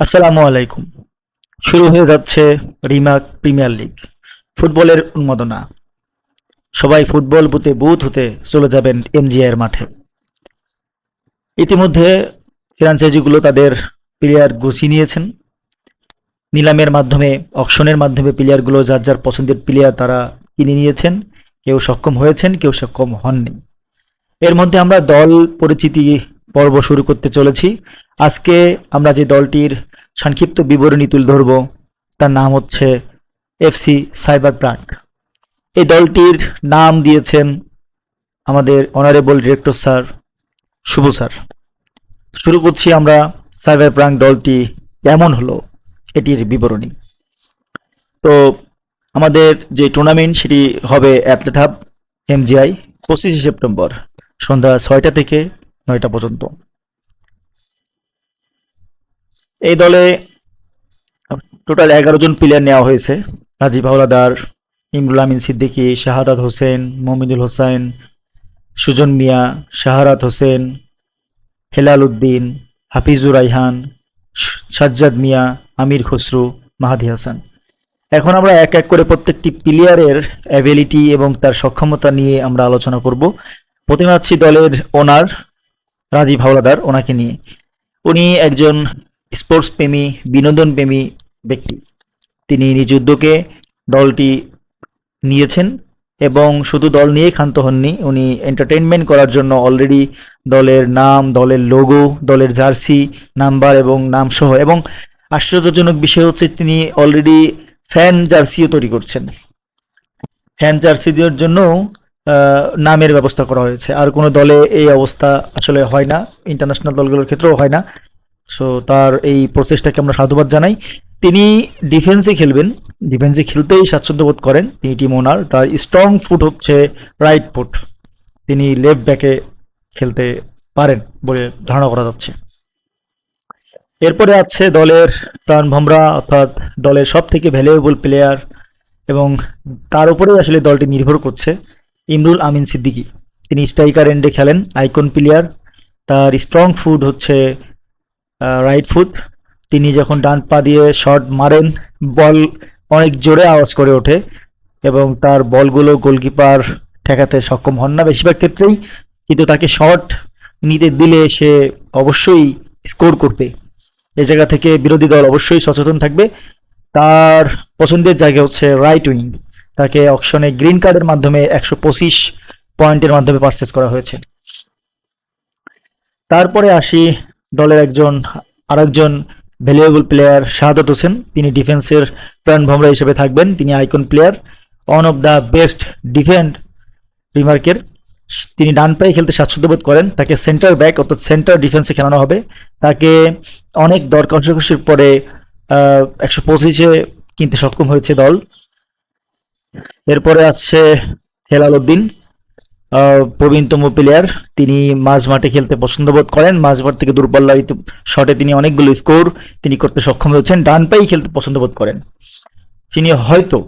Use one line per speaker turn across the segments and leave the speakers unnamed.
আসসালামু আলাইকুম। শুরু হয়ে যাচ্ছে রিমাক প্রিমিয়ার লিগ ফুটবলের উন্মাদনা। সবাই ফুটবল বুতে বুথ হতে চলে যাবেন এমজিআইয়ের মাঠে। ইতিমধ্যে ফ্রাঞ্চাইজিগুলো তাদের প্লেয়ার গুছিয়ে নিয়েছেন। নিলামের মাধ্যমে, অকশনের মাধ্যমে প্লেয়ারগুলো যার যার পছন্দের প্লেয়ার তারা কিনে নিয়েছেন। কেউ সক্ষম হয়েছেন, কেউ সক্ষম হননি। এর মধ্যে আমরা দল পরিচিতি পর্ব শুরু করতে চলেছি। আজকে আমরা যে দলটির সংক্ষিপ্ত বিবরণী তুলে ধরব, তার নাম হচ্ছে এফসি সাইবার প্রাঙ্ক এই দলটির নাম দিয়েছেন আমাদের honourable director sir Shubho sir. শুরু করছি আমরা সাইবার প্রাঙ্ক দলটি কেমন হলো এটির বিবরণী। তো আমাদের যে টুর্নামেন্ট সেটি হবে অ্যাথলেট হাব, এমজিআই, পঁচিশে সেপ্টেম্বর সন্ধ্যা ছয়টা থেকে নয়টা পর্যন্ত। এই দলে টোটাল এগারো জন প্লেয়ার নেওয়া হয়েছে। রাজীব হাওলাদার, ইমরুল আমিন সিদ্দিকী, শাহাদাত হোসেন, মমিনুল হোসেন, সুজন মিয়া, শাহারাত হোসেন, হেলাল উদ্দিন, হাফিজুর রাইহান সাজ্জাদ মিয়া, আমির খসরু, মাহাদি হাসান। এখন আমরা এক এক করে প্রত্যেকটি প্লেয়ারের অ্যাবিলিটি এবং তার সক্ষমতা নিয়ে আমরা আলোচনা করব। প্রথমে আছি দলের ওনার রাজীব হাওলাদার, ওনাকে নিয়ে। উনি একজন স্পোর্টস প্রেমী বিনোদন প্রেমী ব্যক্তি। তিনি নিজ উদ্যোগে দলটি নিয়েছেন এবং শুধু দল নিয়ে ক্ষান্ত হননি, উনি এন্টারটেনমেন্ট করার জন্য অলরেডি দলের নাম, দলের লোগো দলের জার্সি নাম্বার এবং নাম সহ এবং আশ্চর্যজনক বিষয় হচ্ছে তিনি অলরেডি ফ্যান জার্সিও তৈরি করছেন। ফ্যান জার্সি দেওয়ার জন্য নামের ব্যবস্থা করা হয়েছে। আর কোনো দলে এই অবস্থা আসলে হয় না ইন্টারন্যাশনাল দলগুলোর ক্ষেত্রেও হয় না। সো তার এই প্রচেষ্টাকে আমরা সাধুবাদ জানাই। তিনি ডিফেন্সে খেলবেন ডিফেন্সে খেলতেই স্বাচ্ছন্দ্য বোধ করেন। তিনি টিম ওনার তার স্ট্রং ফুট হচ্ছে রাইট ফুট তিনি লেফট ব্যাকে খেলতে পারেন বলে ধারণা করা যাচ্ছে। এরপরে আছে দলের প্রাণ ভমরা, অর্থাৎ দলের সব থেকে ভ্যালুয়েবল প্লেয়ার এবং তার উপরেই আসলে দলটি নির্ভর করছে। ইমরুল আমিন সিদ্দিকী। তিনি স্ট্রাইকার এন্ডে খেলেন, আইকন প্লেয়ার। তার স্ট্রং ফুড হচ্ছে রাইট ফুট তিনি যখন ডান পা দিয়ে শট মারেন, বল অনেক জোরে আওয়াজ করে ওঠে এবং তার বলগুলো গোলকিপার ঠেকাতে সক্ষম হন না বেশিরভাগ ক্ষেত্রেই। কিন্তু তাকে শট নিতে দিলে সে অবশ্যই স্কোর করবে। এ জায়গা থেকে বিরোধী দল অবশ্যই সচেতন থাকবে। তার পছন্দের জায়গা হচ্ছে রাইট উইং তাকে অকশনে গ্রিন কার্ডের মাধ্যমে একশো পঁচিশ পয়েন্টের মাধ্যমে পারচেস করা হয়েছে। তারপরে আসি দলের একজন, আরেকজন ভ্যালুয়েবল প্লেয়ার শাহাদত হোসেন। তিনি ডিফেন্সের প্রাণ ভমরা হিসেবে থাকবেন। তিনি icon player one of the best defend রিমার্কের তিনি ডান পায়ে খেলতে স্বাচ্ছন্দ্য বোধ করেন। তাকে সেন্টার ব্যাক অর্থাৎ সেন্টার ডিফেন্সে খেলানো হবে। তাকে অনেক দর কষাকষির পরে একশো পঁচিশে কিনতে সক্ষম হয়েছে দল। এরপরে আসছে হেলাল উদ্দিন প্রবীণতম প্লেয়ার তিনি মাঝ মাঠে খেলতে পছন্দ বোধ করেন। মাঝ মাঠ থেকে দূরপাল্লায়িত শটে তিনি অনেকগুলো স্কোর তিনি করতে সক্ষম হয়েছেন, ডান পাই খেলতে পছন্দ বোধ করেন। তিনি হয়তো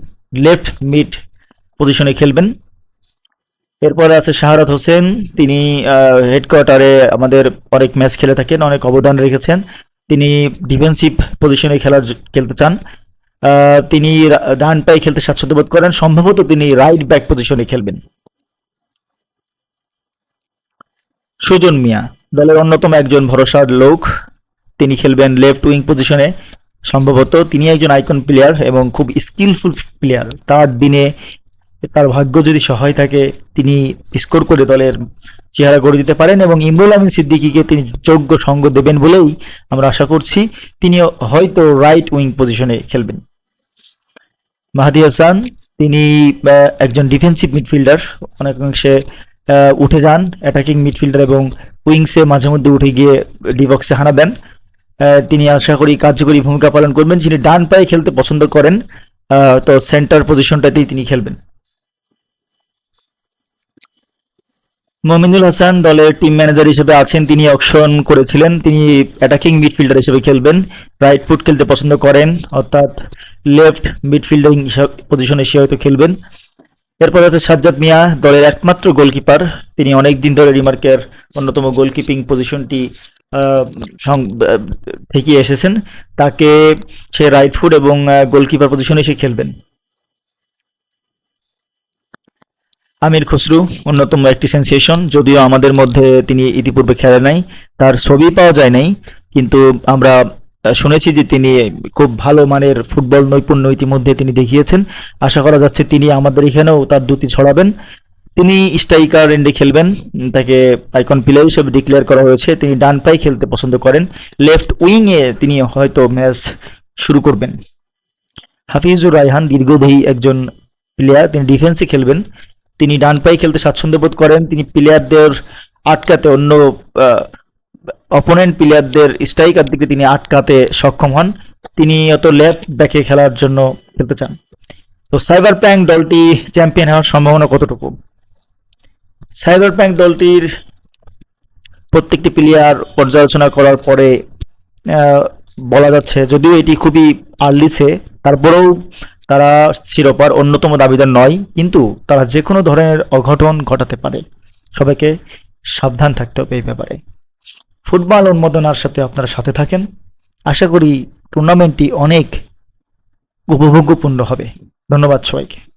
লেফট মিড পজিশনে খেলবেন। এরপরে আছে শাহরাত হোসেন, তিনি হেডকোয়ার্টারে আমাদের অনেক ম্যাচ খেলে থাকেন, অনেক অবদান রেখেছেন। তিনি ডিফেন্সিভ পজিশনে খেলার খেলতে চান। তিনি ডান পায়ে খেলতে স্বাচ্ছন্দ্য বোধ করেন। সম্ভবত তিনি রাইট ব্যাক পজিশনে খেলবেন। সুজন মিয়া, দলের অন্যতম একজন ভরসার লোক। তিনি খেলবেন লেফট উইং পজিশনে সম্ভবত তিনি একজন আইকন প্লেয়ার এবং খুব স্কিলফুল প্লেয়ার তার দিনে তার ভাগ্য যদি সহায় থাকে, তিনি স্কোর করে দলের চেহারা গড়ে দিতে পারেন এবং ইমরুল আমিন সিদ্দিকীকে তিনি যোগ্য সঙ্গ দেবেন বলেই আমরা আশা করছি। তিনি হয়তো রাইট উইং পজিশনে খেলবেন। মাহাদি হাসান, তিনি একজন ডিফেন্সিভ মিডফিল্ডার অনেকাংশে উঠে যান অ্যাটাকিং মিডফিল্ডার এবং উইংসে মাঝে মধ্যে উঠে গিয়ে ডিবক্সে হানা দেন। তিনি আশা করি কার্যকরী ভূমিকা পালন করবেন। যিনি ডান পায়ে খেলতে পছন্দ করেন তো সেন্টার পজিশনটাতেই তিনি খেলবেন। মমিনুল হাসান দলের টিম ম্যানেজার হিসেবে আছেন তিনি অপশন করেছিলেন তিনি অ্যাটাকিং মিডফিল্ডার হিসেবে খেলবেন রাইট ফুট খেলতে পছন্দ করেন অর্থাৎ লেফট মিডফিল্ডিং পজিশনে সে হয়তো খেলবেন এরপর আছে সাজ্জাদ মিয়া দলের একমাত্র গোলকিপার তিনি অনেক দিন ধরে রিমার্কের অন্যতম গোলকিপিং পজিশনটি থেকে এসেছেন তাকে সে রাইট ফুট এবং গোলকিপার পজিশনে সে খেলবেন আমির খুসরু, অন্যতম একটি সেন্সেশন যদিও আমাদের মধ্যে তিনি ইতিপূর্বে খেলে নাই, তার ছবি পাওয়া যায় নাই, কিন্তু আমরা শুনেছি যে তিনি খুব ভালো মানের ফুটবল নৈপুণ্য ইতিমধ্যে তিনি দেখিয়েছেন। আশা করা যাচ্ছে তিনি আমাদের এখানেও তার দুটি ছড়াবেন। তিনি স্ট্রাইকার এন্ডে খেলবেন, তাকে আইকন প্লেয়ার হিসেবে ডিক্লেয়ার করা হয়েছে। তিনি ডান পায়ে খেলতে পছন্দ করেন, লেফট উইংয়ে তিনি হয়তো ম্যাচ শুরু করবেন। হাফিজুর রায়হান দীর্ঘদেহী একজন প্লেয়ার, তিনি ডিফেন্সে খেলবেন। তিনি ডান পায়ে খেলতে স্বাচ্ছন্দ্য বোধ করেন। তিনি প্লেয়ারদের আটকাতে অন্য অপোনেন্ট প্লেয়ারদের স্ট্রাইকার দিকে তিনি আটকাতে সক্ষম হন। তিনি অত লেফট ব্যাকে খেলার জন্য খেলতে চান। তো সাইবার প্যাঙ্ক দলটি চ্যাম্পিয়ন হওয়ার সম্ভাবনা কতটুকু? সাইবার প্যাঙ্ক দলটির প্রত্যেকটি প্লেয়ার পর্যালোচনা করার পরে বলা যাচ্ছে, যদিও এটি খুবই আর্লিসে তারপরেও তারা শিরোপার অন্যতম দাবিদার নয়, কিন্তু তারা যে কোনো ধরনের অঘটন ঘটাতে পারে। সবাইকে সাবধান থাকতে হবে এই ব্যাপারে। ফুটবল উন্মোদনার সাথে আপনারা সাথে থাকেন। আশা করি টুর্নামেন্টটি অনেক উপভোগ্যপূর্ণ হবে। ধন্যবাদ সবাইকে।